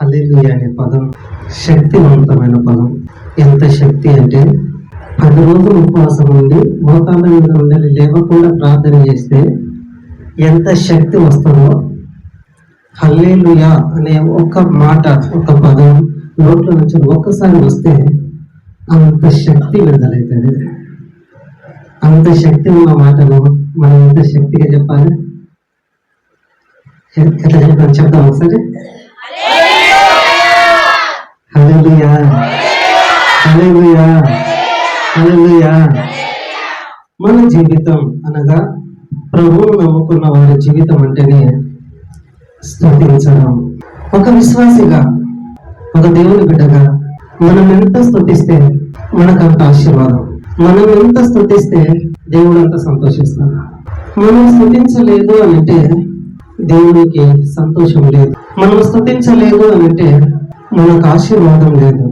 హల్లెలూయ అనే పదం శక్తివంతమైన పదం. ఎంత శక్తి అంటే పది రోజులు ఉపవాసం ఉండి మోకాళ్ళ మీద ఉండాలి లేవకుండా ప్రార్థన చేస్తే ఎంత శక్తి వస్తుందో. హల్లేలుయా అనే ఒక్క మాట ఒక పదం నోట్లో నుంచి ఒక్కసారి వస్తే అంత శక్తి విడుదలవుతుంది అంత శక్తి ఉన్న మాటను మనం ఎంత శక్తిగా చెప్పాలి? ఎట్లా చెప్పాలి? చెప్తాం ఒకసారి? హల్లెలూయా. హల్లెలూయా. హల్లెలూయా. మన జీవితం అనగా ప్రభువును నమ్ముకున్న వారి జీవితం అంటేనే స్థుతించడం. ఒక విశ్వాసిగా ఒక దేవుని బిడ్డగా మనం ఎంత స్తుతిస్తే మనకంత ఆశీర్వాదం. మనం ఎంత స్తుతిస్తే దేవుడు అంత సంతోషిస్తాడు. మనం స్థుతించలేదు అని అంటే దేవునికి సంతోషం లేదు. మనం స్థుతించలేదు అని అంటే మనకు ఆశీర్వాదం లేదు.